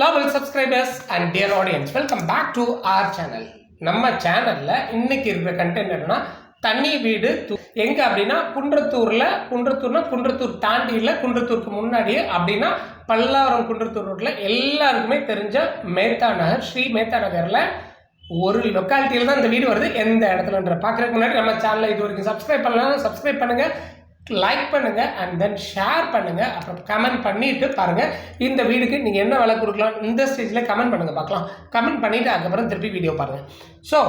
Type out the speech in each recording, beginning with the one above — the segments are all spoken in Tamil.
Level subscribers and dear audience welcome back to our channel நம்ம சேனலில் இன்னைக்கு இருக்கிற கண்டென்ட் என்னன்னா தனி வீடு எங்கே எங்க அப்படின்னா குன்றத்தூர்ல குன்றத்தூர்னா குன்றத்தூர் தாண்டி இல்லை குன்றத்தூருக்கு முன்னாடியே அப்படின்னா பல்லாவரம் குன்றத்தூர் ரோட்ல எல்லாருக்குமே தெரிஞ்ச மேத்தா நகர் ஸ்ரீ மேத்தா நகர்ல ஒரு லொக்காலிட்டியில் தான் இந்த வீடு வருது எந்த இடத்துலன்ற பார்க்குறதுக்கு முன்னாடி நம்ம சேனலை இது வரைக்கும் சப்ஸ்கிரைப் பண்ணலாம் சப்ஸ்கிரைப் பண்ணுங்க. லைக் பண்ணுங்கள் அண்ட் தென் ஷேர் பண்ணுங்கள் அப்புறம் கமெண்ட் பண்ணிட்டு பாருங்கள் இந்த வீடுக்கு நீங்கள் என்ன விலை கொடுக்கலாம்? இந்த ஸ்டேஜில் கமெண்ட் பண்ணுங்கள் பார்க்கலாம். கமெண்ட் பண்ணிவிட்டு அதுக்கப்புறம் திருப்பி வீடியோ பாருங்கள் ஸோ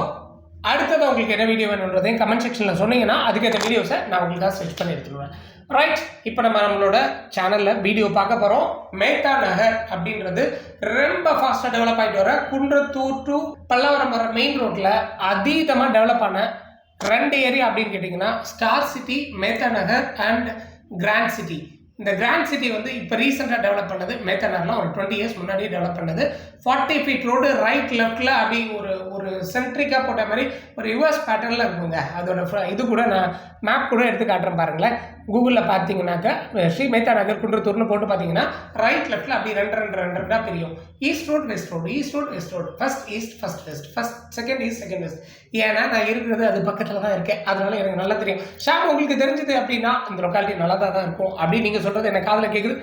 அடுத்தது உங்களுக்கு என்ன வீடியோ வேணுன்றதையும் கமெண்ட் செக்ஷனில் சொன்னீங்கன்னா அதுக்கேற்ற வீடியோஸை நான் உங்களுக்காக செர்ச் பண்ணி எடுத்துருவேன். ரைட் இப்போ நம்ம நம்மளோட சேனலில் வீடியோ பார்க்க போகிறோம் மேத்தா நகர் அப்படின்றது ரொம்ப ஃபாஸ்ட்டாக டெவலப் ஆகிட்டு வர குன்றத்தூர் டு பல்லாவரம் வர மெயின் ரோட்டில் அதீதமாக டெவலப் ஆன ரெண்டு ஏரியா அப்படின்னு கேட்டிங்கன்னா Star City Mehta Nagar and Grand City இந்த கிராண்ட் சிட்டி வந்து இப்போ ரீசெண்டாக டெவலப் பண்ணது மேத்தா நகர்லாம் ஒரு டுவெண்ட்டி இயர்ஸ் முன்னாடியே டெவலப் பண்ணது. ஃபார்ட்டி ஃபீட் ரோடு ரைட் லெஃப்டில் அப்படி ஒரு ஒரு சென்ட்ரிக்காக போட்ட மாதிரி ஒரு ரிவர்ஸ் பேட்டர்னில் இருக்குங்க. அதோட இது கூட நான் மேப் கூட எடுத்து காட்டுறேன் பாருங்களேன். கூகுளில் பார்த்தீங்கன்னாக்கா ஸ்ரீ மேத்தா நகர் குன்றத்தூர்னு போட்டு பார்த்தீங்கன்னா ரைட் லெஃப்ட்டில் அப்படி ரெண்டு ரெண்டு ரெண்டு ரெண்டாக தெரியும். East road west road east road west road first east first west first second east second west ஏன்னா நான் இருக்கிறது அது பக்கத்தில் தான் இருக்கேன். அதனால எனக்கு நல்லா தெரியும். ஷாம் உங்களுக்கு தெரிஞ்சது அப்படின்னா அந்த லொக்காலிட்டி நல்லா தான் இருக்கும். அப்படின்னு நீங்கள் சொல்கிறது எனக்கு காதில் கேட்குது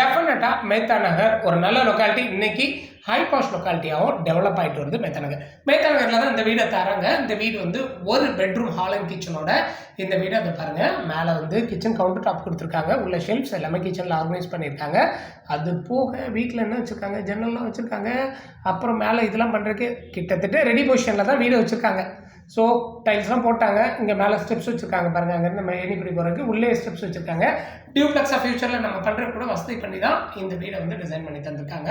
டெஃபினட்டாக மேத்தா நகர் ஒரு நல்ல லொக்காலிட்டி இன்னைக்கு ஹை பாஸ் லொக்காலிட்டியாகவும் டெவலப் ஆகிட்டு வருது மேத்தா நகர் தான் இந்த வீடை தராங்க இந்த வீடு வந்து ஒரு பெட்ரூம் ஹால் அண்ட் கிச்சனோட இந்த வீடை அதை பாருங்கள் மேலே வந்து கிச்சன் கவுண்டர் டாப் கொடுத்துருக்காங்க. உள்ள ஷெல்ஃப்ஸ் எல்லாமே கிச்சனில் ஆர்கனைஸ் பண்ணியிருக்காங்க. அது போக வீட்டில் என்ன வச்சுருக்காங்க? ஜன்னல்லாம் வச்சுருக்காங்க. அப்புறம் மேலே இதெல்லாம் பண்ணுறதுக்கு கிட்டத்தட்ட ரெடி பொசிஷனில் தான் வீடு வச்சுருக்காங்க. ஸோ டைல்ஸ்லாம் போட்டாங்க. இங்கே மேலே ஸ்டெப்ஸ் வச்சுருக்காங்க பாருங்கள் அங்கேருந்து ஏணிப்படி போகிறதுக்கு உள்ளே ஸ்டெப்ஸ் வச்சுருக்காங்க. டியூப்ளெக்ஸாக ஃபியூச்சரில் நம்ம பண்ணுற கூட வசதி பண்ணி தான் இந்த வீடை வந்து டிசைன் பண்ணி தந்திருக்காங்க.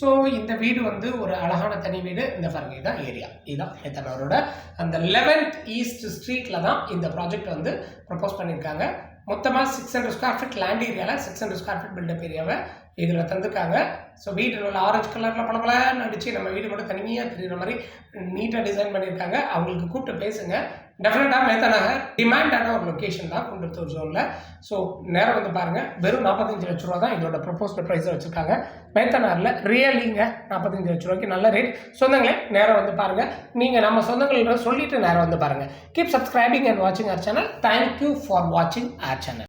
ஸோ இந்த வீடு வந்து ஒரு அழகான தனி வீடு. இந்த பாருங்க இதுதான் ஏரியா இதுதான் நேத்தனவரோட அந்த லெவன்த் ஈஸ்ட் ஸ்ட்ரீட்டில் தான் இந்த ப்ராஜெக்ட் வந்து ப்ரப்போஸ் பண்ணியிருக்காங்க மொத்தமாக six hundred square feet land ஏரியாவில் six hundred square feet buildup ஏரியாவை இதில் தந்திருக்காங்க. ஸோ வீட்டில் உள்ள ஆரஞ்சு கலரில் பளபளன்னு அடித்து நம்ம வீடு மட்டும் தனியாக தெரியுற மாதிரி நீட்டாக டிசைன் பண்ணியிருக்காங்க அவங்களுக்கு கூப்பிட்டு பேசுங்க. டெஃபினட்டாக மேத்தா நகர். டிமாண்டான ஒரு லொக்கேஷன் தான் குன்றத்தூர் ஜோனில் ஸோ நேரம் வந்து பாருங்கள் வெறும் நாற்பத்தஞ்சு லட்ச ரூபா தான் இதோட ப்ரொபோஸ்ட் ப்ரைஸை வச்சுருக்காங்க. மேத்தா நகரில் ரியலிங்க நாற்பத்தஞ்சு லட்ச ரூபாய்க்கு நல்ல ரேட் சொந்தங்களே நேரம் வந்து பாருங்கள் நீங்கள் நம்ம சொந்தங்கள்ட்ட சொல்லிட்டு நேரம் வந்து பாருங்கள் கீப் சப்ஸ்கிரைபிங் அண்ட் வாட்சிங் ஆர் சேனல் தேங்க்யூ ஃபார் வாட்சிங் ஆர் சேனல்